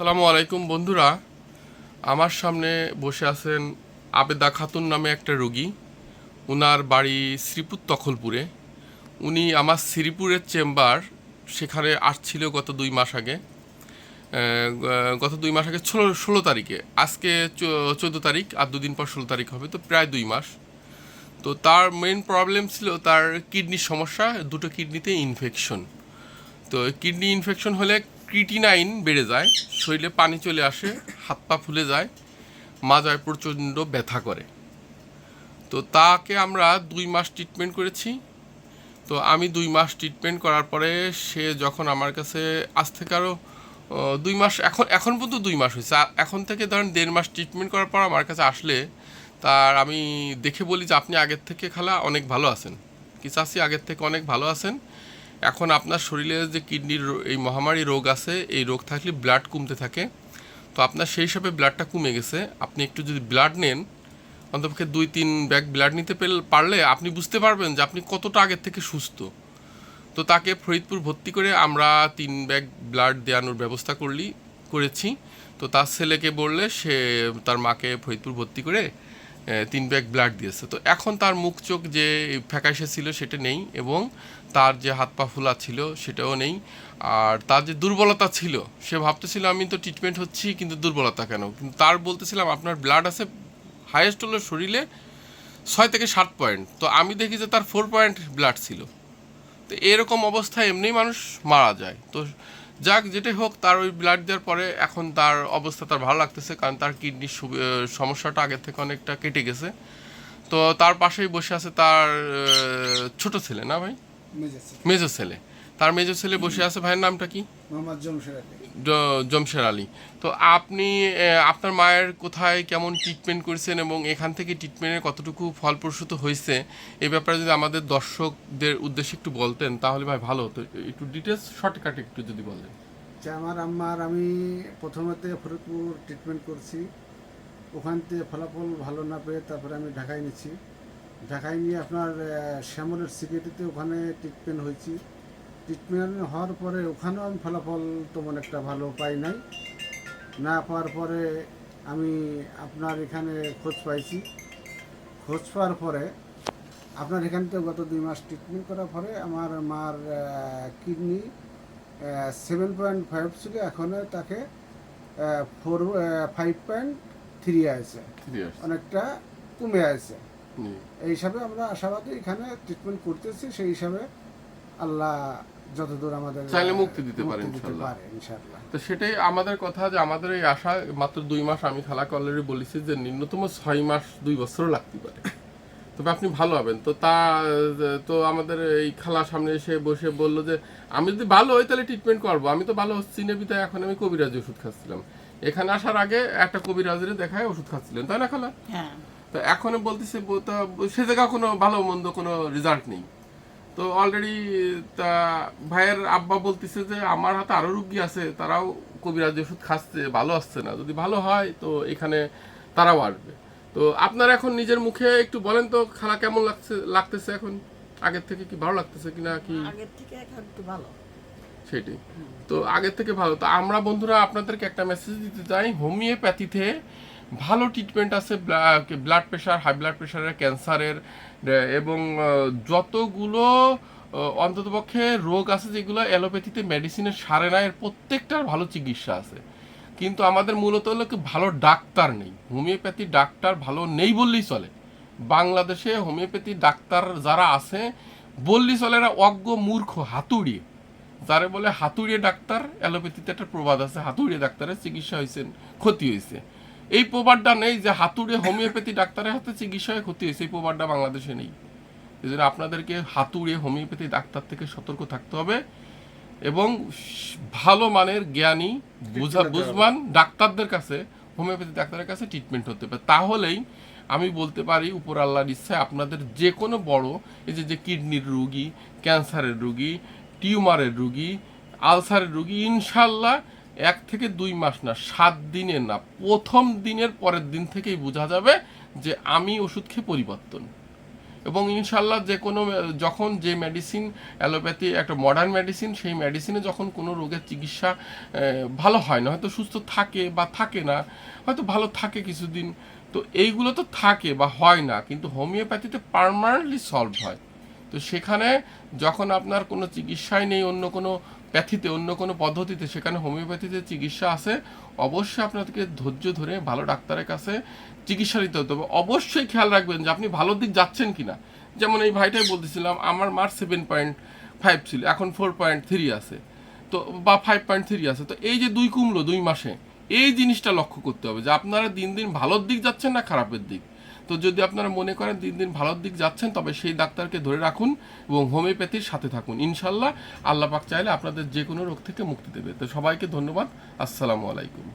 সালামু আলাইকুম বন্ধুরা। আমার সামনে বসে আছেন আবেদা খাতুন নামে একটা রোগী। উনার বাড়ি শ্রীপুর তখলপুরে। উনি আমার শ্রীপুরের চেম্বার, সেখানে আসছিল গত দুই মাস আগে। গত দুই মাস আগে ষোলো ষোলো তারিখে। আজকে চোদ্দ তারিখ, আর দুদিন পর ষোলো তারিখ হবে, তো প্রায় দুই মাস। তো তার মেন প্রবলেম ছিল তার কিডনির সমস্যা, দুটো কিডনিতে ইনফেকশন তো কিডনি ইনফেকশন হলে ক্রিটিনাইন বেড়ে যায়, শরীরে পানি চলে আসে, হাত পা ফুলে যায় মাজায় প্রচণ্ড ব্যথা করে। তো তাকে আমরা দুই মাস ট্রিটমেন্ট করেছি। তো আমি দুই মাস ট্রিটমেন্ট করার পরে সে যখন আমার কাছে, আজ থেকে আরও দুই মাস, এখন এখন পর্যন্ত দুই মাস হয়েছে। এখন থেকে ধরেন দেড় মাস ট্রিটমেন্ট করার পর আমার কাছে আসলে তার আমি দেখে বলি যে, আপনি আগের থেকে খালা অনেক ভালো আছেন। কি চাষি আগের থেকে অনেক ভালো আছেন? এখন আপনার শরীরে যে কিডনির এই মহামারী রোগ আছে, এই রোগ থাকলে ব্লাড কমতে থাকে। তো আপনার সেই হিসাবে ব্লাডটা কমে গেছে। আপনি একটু যদি ব্লাড নেন, অন্তপক্ষে দুই, তিন ব্যাগ ব্লাড নিতে পারলে আপনি বুঝতে পারবেন যে আপনি কতটা আগের থেকে সুস্থ। তো তাকে ফরিদপুর ভর্তি করে আমরা তিন ব্যাগ ব্লাড দেওয়ানোর ব্যবস্থা করলি করেছি। তো তার ছেলেকে বললে সে তার মাকে ফরিদপুর ভর্তি করে তিন ব্যাগ ব্লাড দিয়েছে। তো এখন তার মুখ চোখ যে ফ্যাকাশে ছিল সেটা নেই এবং তার যে হাত পা ফোলা ছিল সেটাও নেই। আর তার যে দুর্বলতা ছিল, সে ভাবতেছিল, আমি তো ট্রিটমেন্ট হচ্ছি, কিন্তু দুর্বলতা কেন? কিন্তু তার বলতেছিলাম, আপনার ব্লাড আছে হাইয়েস্ট হলো শরীরে ছয় থেকে সাত পয়েন্ট তো আমি দেখি যে তার ফোর পয়েন্ট ব্লাড ছিল। তো এরকম অবস্থায় এমনি মানুষ মারা যায়। তো যাক, যেটাই হোক, তার ওই ব্লাড দেওয়ার পরে এখন তার অবস্থা তার ভালো লাগতেছে, কারণ তার কিডনির সমস্যাটা আগের থেকে অনেকটা কেটে গেছে। তো তার পাশেই বসে আছে তার ছোট ছেলে, না ভাই? মেজো ছেলে। তার মেজো ছেলে বসে আছে ভাইয়ের নামটা কি? জমশের আলী। তো আপনি আপনার মায়ের কোথায় কেমন ট্রিটমেন্ট করেছেন এবং এখান থেকে ট্রিটমেন্টের কতটুকু ফলপ্রসূত হয়েছে? এ ব্যাপারে যদি আমাদের দর্শকদের উদ্দেশ্যে একটু বলতেন তাহলে ভাই ভালো হতো। একটু ডিটেলস শর্টকাট একটু যদি বলেন। যে আমার আম্মার আমি প্রথমতে ফরিদপুর ট্রিটমেন্ট করছি। ওখান থেকে ফলাফল ভালো না পেয়ে তারপরে আমি ঢাকায় নিচ্ছি ঢাকায় নিয়ে আপনার শ্যামলের সিকিউরিটিতে ওখানে ট্রিটমেন্ট হয়েছি। ট্রিটমেন্ট হওয়ার পরে ওখানেও আমি ফলাফল তেমন একটা ভালো পাই নাই। না পাওয়ার পরে আমি আপনার এখানে খোঁজ পাইছি। খোঁজ পাওয়ার পরে আপনার এখান থেকে গত দুই মাস ট্রিটমেন্ট করার পরে আমার মার কিডনি সেভেন পয়েন্ট ফাইভ ছিল এখন তাকে ফোর ফাইভ পয়েন্ট থ্রি আছে। অনেকটা কমে আছে। এই হিসাবে আমরা আশাবাদী এখানে ট্রিটমেন্ট করতেছি সেই হিসাবে আল্লাহ যতদূর আমাদের চাইলে মুক্তি দিতে পারে ইনশাআল্লাহ। তো সেটাই আমাদের কথা যে আমাদের এই আশা মাত্র দুই মাস আমি খালাকে অলরেডি বলেছি যে ন্যূনতম ছয় মাস দুই বছর লাগতে পারে। তবে আপনি ভালো হবেন। তো তা তো আমাদের এই খালা সামনে এসে বসে বলল যে আমি যদি ভালো হই তাহলে ট্রিটমেন্ট করব। আমি তো ভালো হচ্ছি না বিতায় এখন আমি কবিরাজ ওষুধ খাচ্ছিলাম। এখানে আসার আগে একটা কবিরাজের দেখায় ওষুধ খাচ্ছিলেন তাই না খালা? হ্যাঁ। তো এখন বলতেছে তা সে জায়গা কোনো ভালো মন্দ কোনো রেজাল্ট নেই। তো অলরেডি তা ভাইয়ের আব্বা বলতেছে যে আমার হাতে আরও রুগী আছে তারাও কবিরাজ ওষুধ খাচ্ছে ভালো আসছে না। যদি ভালো হয় তো এখানে তারাও আসবে। তো আপনার এখন নিজের মুখে একটু বলেন তো খালা কেমন লাগছে লাগতেছে এখন? আগের থেকে কি ভালো লাগতেছে কিনা কি? আগের থেকে এখন একটু ভালো। সেটাই। তো আগের থেকে ভালো। তো আমরা বন্ধুরা আপনাদেরকে একটা মেসেজ দিতে চাই হোমিওপ্যাথিতে ভালো ট্রিটমেন্ট আছে ব্লাড প্রেশার হাই ব্লাড প্রেশারের ক্যান্সারের এবং যতগুলো অন্ততপক্ষে রোগ আছে যেগুলো অ্যালোপ্যাথিতে মেডিসিনের সারে না, এর প্রত্যেকটার ভালো চিকিৎসা আছে। কিন্তু আমাদের মূলত হলো ভালো ডাক্তার নেই। হোমিওপ্যাথি ডাক্তার ভালো নেই বললেই চলে। বাংলাদেশে হোমিওপ্যাথি ডাক্তার যারা আছে, বললেই চলে এরা অজ্ঞ, মূর্খ হাতুড়িয়ে যারে বলে হাতুড়িয়ে ডাক্তার, অ্যালোপ্যাথিতে একটা প্রবাদ আছে হাতুড়িয়ে ডাক্তারের চিকিৎসা হয়েছে ক্ষতি হয়েছে এই প্রবাদটা নেই যে হাতুড়ে হোমিওপ্যাথি ডাক্তারের হাতে চিকিৎসায় ক্ষতি হয়েছে এই প্রবাদটা বাংলাদেশে নেই। এই জন্য আপনাদেরকে হাতুড়ে হোমিওপ্যাথি ডাক্তার থেকে সতর্ক থাকতে হবে এবং ভালো মানের জ্ঞানী বুঝা বুঝবান ডাক্তারদের কাছে হোমিওপ্যাথি ডাক্তারের কাছে ট্রিটমেন্ট হতে পারে তাহলেই আমি বলতে পারি উপর আল্লাহর ইচ্ছায় আপনাদের যে কোনো বড় এই যে যে কিডনির রুগী ক্যান্সারের রুগী টিউমারের রুগী আলসারের রুগী ইনশাল্লাহ এক থেকে দুই মাস না, সাত দিনের না, প্রথম দিনের পরের দিন থেকেই বোঝা যাবে যে আমি ওষুধ খেয়ে পরিবর্তন। এবং ইনশাল্লাহ যে কোনো, যখন যে মেডিসিন অ্যালোপ্যাথি, একটা মডার্ন মেডিসিন সেই মেডিসিনে যখন কোনো রোগের চিকিৎসা ভালো হয় না, হয়তো সুস্থ থাকে বা থাকে না, হয়তো ভালো থাকে কিছুদিন, তো এইগুলো তো থাকে বা হয় না, কিন্তু হোমিওপ্যাথিতে পারমানেন্টলি সলভ হয়। তো সেখানে যখন আপনার কোনো চিকিৎসাই নেই, অন্য কোনো প্যাথিতে অন্য কোনো পদ্ধতিতে, সেখানে হোমিওপ্যাথিতে চিকিৎসা আছে। অবশ্যই আপনাদেরকে ধৈর্য ধরে ভালো ডাক্তারের কাছে চিকিৎসা নিতে হতে হবে অবশ্যই খেয়াল রাখবেন যে আপনি ভালোর দিক যাচ্ছেন কি না যেমন এই ভাইটাই বলতেছিলাম, আমার মার সেভেন পয়েন্ট ফাইভ ছিল, এখন ফোর পয়েন্ট থ্রি আছে। তো, বা ফাইভ পয়েন্ট থ্রি আছে। তো এই যে দুই কুমড়ো দুই মাসে, এই জিনিসটা লক্ষ্য করতে হবে যে আপনারা দিন দিন ভালোর দিক যাচ্ছেন না খারাপের দিক? তো যদি আপনারা মনে করেন দিন দিন ভালোর দিক যাচ্ছেন, তবে সেই ডাক্তারকে ধরে রাখুন এবং হোমিওপ্যাথির সাথে থাকুন। ইনশাল্লাহ আল্লাপাক চাইলে আপনাদের যে কোনো রোগ থেকে মুক্তি দেবে। তো সবাইকে ধন্যবাদ। আসসালামু আলাইকুম।